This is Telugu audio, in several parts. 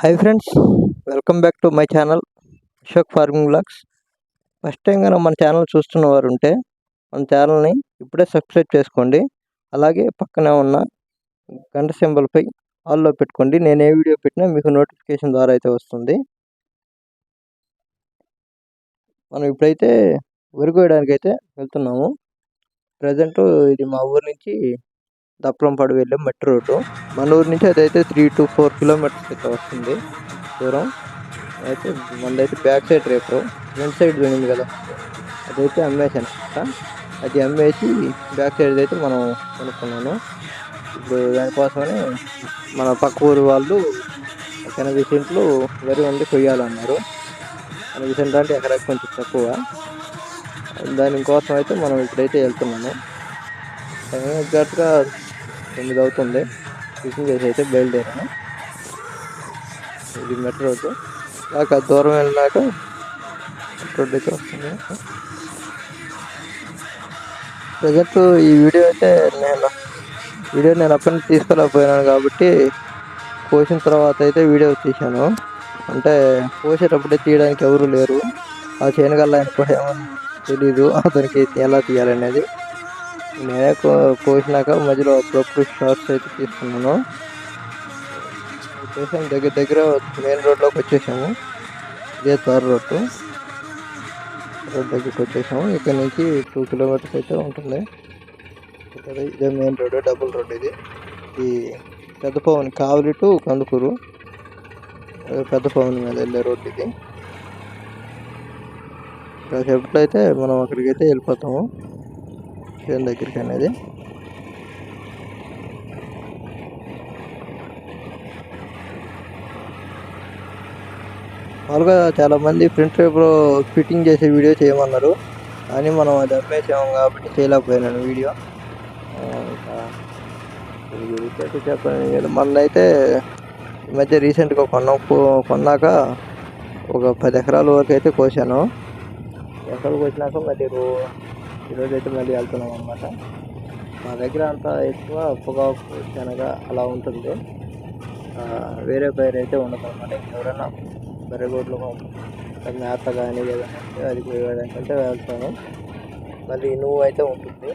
Hi friends welcome back to my channel Ashok farming blogs first time కనుక మన ఛానల్ చూస్తున్న వారు ఉంటే మన ఛానల్ని ఇప్పుడే సబ్స్క్రైబ్ చేసుకోండి. అలాగే పక్కనే ఉన్న గంట సింబల్పై ఆల్లో పెట్టుకోండి. నేను ఏ వీడియో పెట్టినా మీకు నోటిఫికేషన్ ద్వారా అయితే వస్తుంది. మనం ఇప్పుడైతే వరి కోయడానికి అయితే వెళ్తున్నాము. ప్రజెంట్ ఇది మా ఊరు నుంచి దప్పలంపాడు వెళ్ళే మట్టి రోడ్డు మన ఊరు నుంచి అదైతే త్రీ టు ఫోర్ కిలోమీటర్స్ అయితే వస్తుంది దూరం. అయితే మనదైతే బ్యాక్ సైడ్ రేపు. ఫ్రంట్ సైడ్ పోయింది కదా. అదైతే అమ్మేసాను అది అమ్మేసి బ్యాక్ సైడ్ అయితే మనం కొనుక్కున్నాను. ఇప్పుడు దానికోసమని మన పక్క ఊరు వాళ్ళు ఎనభై సెంట్లు వరి వండి కొయ్యాలన్నారు. ఎనభై సెంట్లు అంటే ఎకరాకి కొంచెం తక్కువ. దానికోసం అయితే మనం ఇప్పుడైతే వెళ్తున్నాము. ఎగ్జాక్ట్గా తొమ్మిది అవుతుంది. టిఫిన్ చేసి అయితే బయలుదేరాను. ఇది మెట్రో రోడ్డు. నాకు దూరం వెళ్ళినాక రోడ్డు అయితే వస్తుంది. ప్రజెంట్ ఈ వీడియో అయితే నేను వీడియో నేను అప్పటి నుంచి తీసుకోలేకపోయినాను కాబట్టి కోసిన తర్వాత అయితే వీడియో తీశాను. అంటే కోసేటప్పుడే తీయడానికి ఎవరు లేరు. ఆ చేయనగల్ల ఆయన తెలీదు. అతనికి ఎలా తీయాలనేది నేనే కోసినాక మధ్యలో అప్పుడప్పుడు షార్ట్స్ అయితే తీసుకున్నాను వచ్చేసాము దగ్గర దగ్గర మెయిన్ రోడ్లోకి వచ్చేసాము. ఇదే తార్ రోడ్డు. రోడ్ దగ్గరికి వచ్చేసాము. ఇక్కడ నుంచి టూ కిలోమీటర్స్ అయితే ఉంటుంది. ఇదే మెయిన్ రోడ్ డబుల్ రోడ్ ఇది. ఈ పెద్ద పవన్ కావలి టు కందుకూరు. పెద్ద పవన్ మీద వెళ్ళే రోడ్ ఇది. కాసేపట్లో అయితే మనం అక్కడికి అయితే వెళ్ళిపోతాము. చేను దగ్గరికి అనేది. మామూలుగా చాలామంది ప్రింట్ పేపర్ ఫిట్టింగ్ చేసే వీడియో చేయమన్నారు. కానీ మనం అది అమ్మేసాము కాబట్టి చేయలేకపోయినాను వీడియో. ఇంకా చెప్పాను మొన్నైతే ఈ మధ్య రీసెంట్గా కొన్న కొన్నాక ఒక పది ఎకరాల వరకు అయితే కోసాను. ఎకరాలు కోసినాక మళ్ళీ ఈరోజు అయితే మళ్ళీ వెళ్తున్నాం అనమాట మా దగ్గర అంతా ఎక్కువ పొగాకు శనగ అలా ఉంటుంది. వేరే పైరు అయితే ఉండదు అనమాట ఎవరైనా బర్రెగోడ్లు మేత కానీ ఏదంటే అది పోయేదానికంటే వెళ్తాను. మళ్ళీ నువ్వు అయితే ఉంటుంది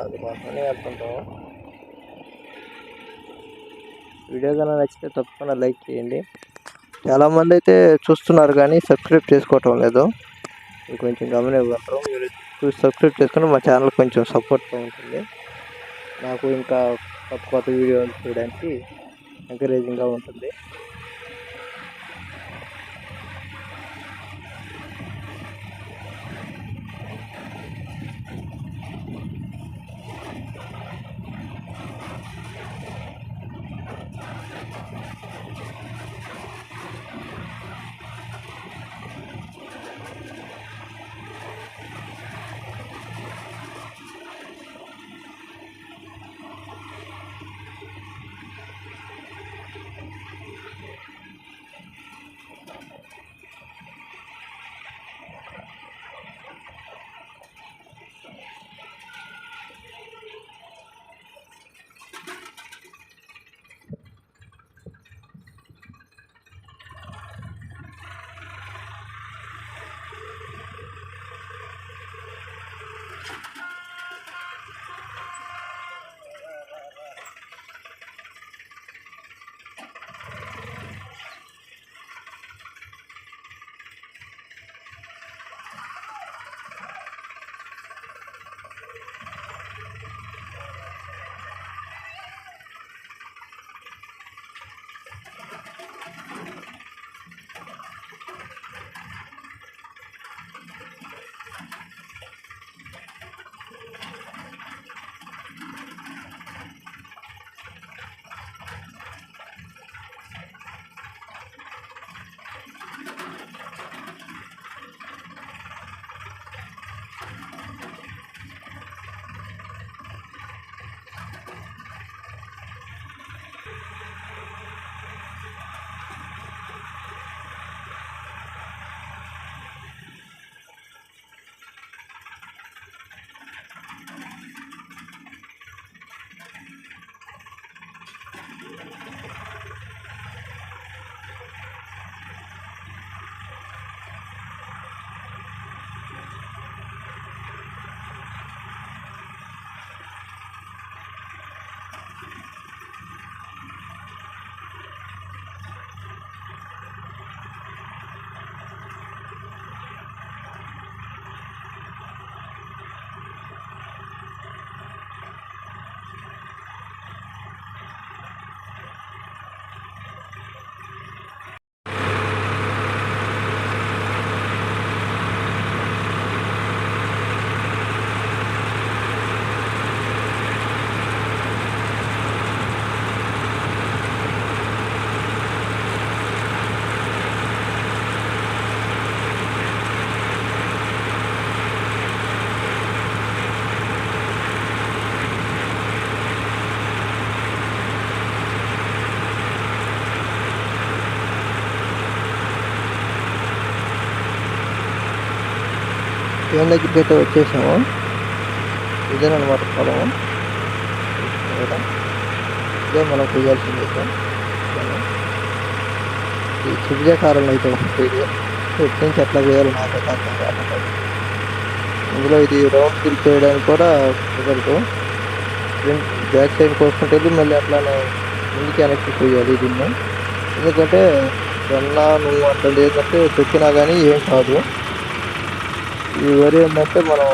అందుకోసమని వెళ్తుంటాము. వీడియో కన్నా నచ్చితే తప్పకుండా లైక్ చేయండి. చాలామంది అయితే చూస్తున్నారు కానీ సబ్స్క్రైబ్ చేసుకోవటం లేదు. కొంచెం గమనివ్వగలరు మీరు చూసి సబ్స్క్రైబ్ చేసుకుని మా ఛానల్ కొంచెం సపోర్ట్గా ఉంటుంది నాకు ఇంకా కొత్త కొత్త వీడియోలు చేయడానికి ఎంకరేజింగ్గా ఉంటుంది. ఏం దగ్గరికి అయితే వచ్చేసాము ఇదేనమాట పొలం. ఇదే మనం చేయాల్సింది ఈ త్రిభుజాకారంలో అయితే ఉంటుంది ఇది ఎటు నుంచి ఎట్లా వేయాలి నాకు అర్థం ఇందులో ఇది రౌండ్ ఫిల్ చేయడానికి కూడా కుదరదు. బ్యాక్ సైడ్ కోసుకుంటే వెళ్ళి మళ్ళీ అట్లానే ముందుకి వెనక్కి పోయాలి దీన్ని. ఎందుకంటే వెన్న నువ్వు అట్లా లేదంటే తొక్కినా కానీ ఏం కాదు. ఈ వరి ఏంటంటే మనం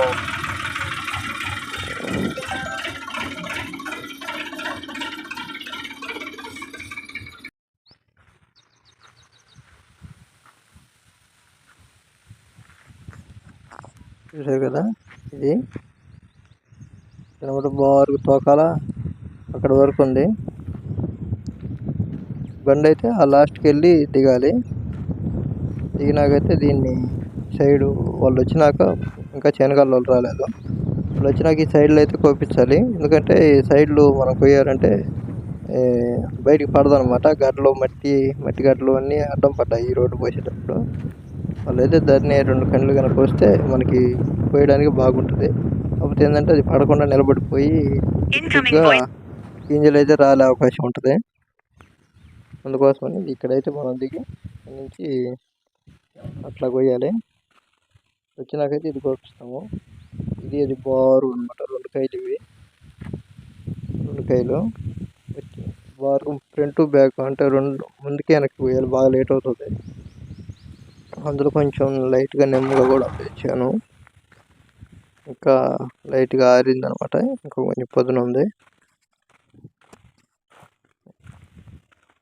చూసారు కదా ఇది? కనబడి బాగా తోకాల అక్కడ వరకు ఉంది. బండి అయితే ఆ లాస్ట్కి వెళ్ళి దిగాలి. దిగినాకైతే దీన్ని సైడ్ వాళ్ళు వచ్చినాక ఇంకా శనగాళ్ళు వాళ్ళు రాలేదు. వాళ్ళు వచ్చినాక ఈ సైడ్లో అయితే కోపించాలి. ఎందుకంటే ఈ సైడ్లు మనం కొయ్యారంటే బయటికి పడదనమాట గడ్డలు మట్టి మట్టి గడ్డలు అన్నీ అడ్డం పడ్డాయి ఈ రోడ్డు పోసేటప్పుడు. వాళ్ళైతే దాన్ని రెండు కళ్ళు కనుక వస్తే మనకి పోయడానికి బాగుంటుంది. కాకపోతే ఏంటంటే అది పడకుండా నిలబడిపోయి. గింజలు అయితే రాలే అవకాశం ఉంటుంది. అందుకోసమని ఇక్కడైతే మనం దిగి నుంచి అట్లా కొయ్యాలి. వచ్చినాకైతే ఇది కోపిస్తాము ఇది అది బారు అనమాట రెండు కాయలు ఇవి. రెండు కాయలు. బారు ఫ్రంట్ బ్యాక్ అంటే రెండు ముందుకి వెనక్కి పోయాలి. బాగా లేట్ అవుతుంది. అందులో కొంచెం లైట్గా నెమ్మగా కూడా తెచ్చాను ఇంకా లైట్గా ఆరింది అనమాట ఇంకా కొంచెం పొద్దున ఉంది.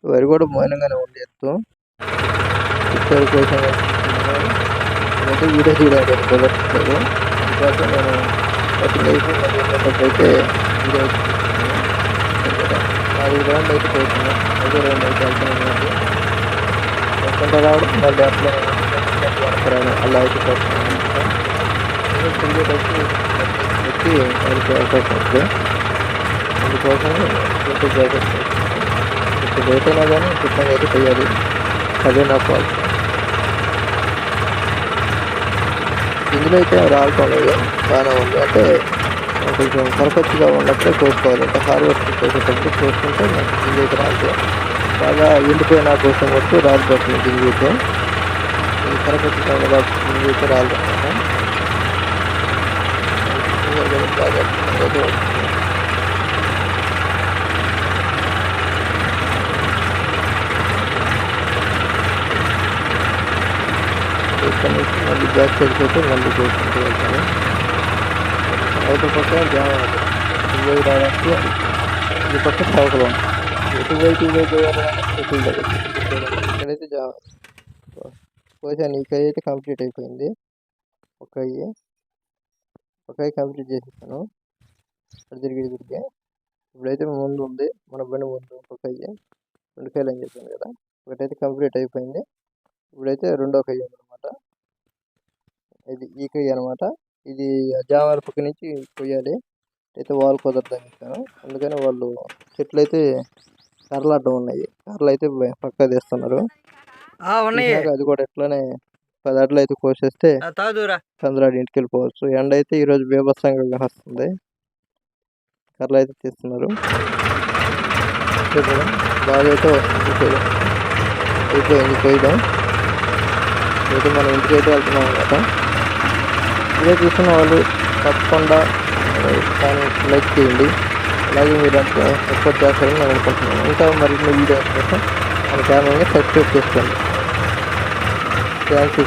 వరి కూడా మౌనంగానే ఉంది ఎత్తు. ఇద్దరు కోసం అయితే వీడియో తీయడానికి కుదరట్లేదు అందుకోసం నేను కటింగ్ అయిపోయి మళ్ళీ వెళ్ళేటప్పుడైతే వీడియో నాలుగు రౌండ్ అయితే పోతున్నాను ఐదో రౌండ్ అయితే వెళ్తున్నాను వస్తుంటా రావడం మళ్ళీ అట్లా వెనక రావడం అలా అయితే పోతున్నాను తిరిగేటప్పుడు వచ్చి వారికి అవకాశం ఉంది అందుకోసం ఇంటి జాగ్రత్త ఇప్పుడు లేట్ అయినా కానీ సిద్ధంగా అయితే చేయాలి అదే నా ఫాల్ట్ ఇందులో అయితే రావటం బాగానే ఉంది. అంటే కొంచెం పర్ఫెక్ట్గా ఉన్నప్పుడే కోసుకోవాలి. అంటే హార్వెస్ట్ చేసేటప్పుడు కోసుకుంటే మనకి గింజ అయితే రాదు బాగా ఎండిపోయిన కోసం వస్తూ రాలిపోతుంది గింజ అయితే ఇది కరపచ్చిగా ఉన్న గింజ అయితే రాదు బాగా ఇక్కడ నుంచి మళ్ళీ బ్యాక్ సైడ్కి అయితే మళ్ళీ చేసుకుంటూ వెళ్తాను. అవతల పక్క జామ ఇరవై రావడానికి ఈ పక్క సవకలం ఎటువైపు ఇటువైపు ఎటు ఇక్కడైతే జామ కోసాను ఈ కై అయితే కంప్లీట్ అయిపోయింది. ఒక అయ్యి ఒక కై కంప్లీట్ చేసేస్తాను అటు తిరిగి తిరిగి. ఇప్పుడైతే ముందు ఉంది. మన బండి ముందు ఒక అయ్యి రెండు కాయలు అని చెప్పాను కదా. ఒకటైతే కంప్లీట్ అయిపోయింది. ఇప్పుడైతే రెండో కయ్యి ఇది ఈ కయ్యి అనమాట. ఇది జామాల పక్క నుంచి కొయ్యాలి. అయితే వాళ్ళు కుదరదని చెప్పాను. అందుకని వాళ్ళు చెట్లు అయితే కర్రలు అడ్డం ఉన్నాయి. కర్రలు అయితే పక్క తీస్తున్నారు. అది కూడా ఎట్లానే పది అడ్లు అయితే కోసేస్తే చంద్రాడి ఇంటికి వెళ్ళిపోవచ్చు. ఎండ అయితే ఈరోజు బీభత్సంగా వస్తుంది. కర్రలు అయితే తీస్తున్నారు. బాగా అయితే వస్తుంది అయిపోయింది కొయ్యడం. అయితే మనం ఇంటికి అయితే వెళ్తున్నాం అనమాట ఇదే చూసిన వాళ్ళు తప్పకుండా దాన్ని లైక్ చేయండి. అలాగే మీరు అంతా సపోర్ట్ చేస్తారని నేను అనుకుంటున్నాను. ఇంకా మరిన్ని వీడియోస్ కోసం మన ఛానల్ని సబ్స్క్రైబ్ చేసుకోండి. Thank you